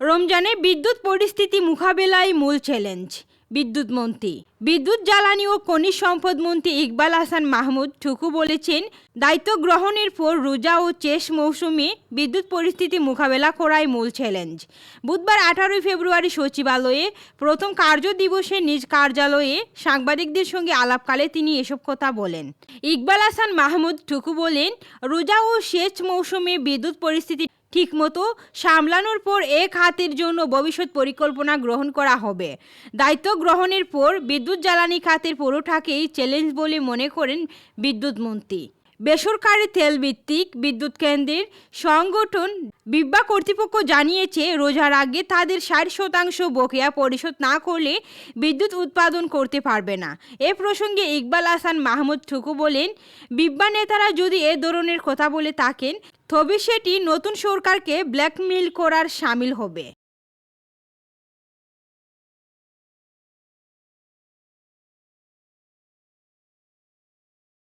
রমজানে বিদ্যুৎ পরিস্থিতি মোকাবেলায় মূল চ্যালেঞ্জ, বিদ্যুৎ মন্ত্রী। বিদ্যুৎ জ্বালানি ও খনিজ সম্পদ মন্ত্রী ইকবাল হাসান মাহমুদ ঠুকু বলেছেন, দায়িত্ব গ্রহণের পর রোজা ও চেষ মৌসুমে বিদ্যুৎ পরিস্থিতি মোকাবেলা করাই মূল চ্যালেঞ্জ। বুধবার আঠারোই ফেব্রুয়ারি সচিবালয়ে প্রথম কার্য দিবসে নিজ কার্যালয়ে সাংবাদিকদের সঙ্গে আলাপকালে তিনি এসব কথা বলেন। ইকবাল হাসান মাহমুদ ঠুকু বলেন, রোজা ও সেচ মৌসুমে বিদ্যুৎ পরিস্থিতি ঠিকমতো সামলানোর পর এ খাতের জন্য ভবিষ্যৎ পরিকল্পনা গ্রহণ করা হবে। দায়িত্ব গ্রহণের পর বিদ্যুৎ জ্বালানি খাতের পুরোটাকেই চ্যালেঞ্জ বলে মনে করেন বিদ্যুৎ মন্ত্রী। বেসরকারি তেলভিত্তিক বিদ্যুৎ কেন্দ্রের সংগঠন বিব্বা কর্তৃপক্ষ জানিয়েছে, রোজার আগে তাদের ষাট শতাংশ বকেয়া পরিশোধ না করলে বিদ্যুৎ উৎপাদন করতে পারবে না। এ প্রসঙ্গে ইকবাল হাসান মাহমুদ ঠুকু বলেন, বিব্বা নেতারা যদি এ ধরনের কথা বলে থাকেন, তবে সেটি নতুন সরকারকে ব্ল্যাকমেইল করার সামিল হবে।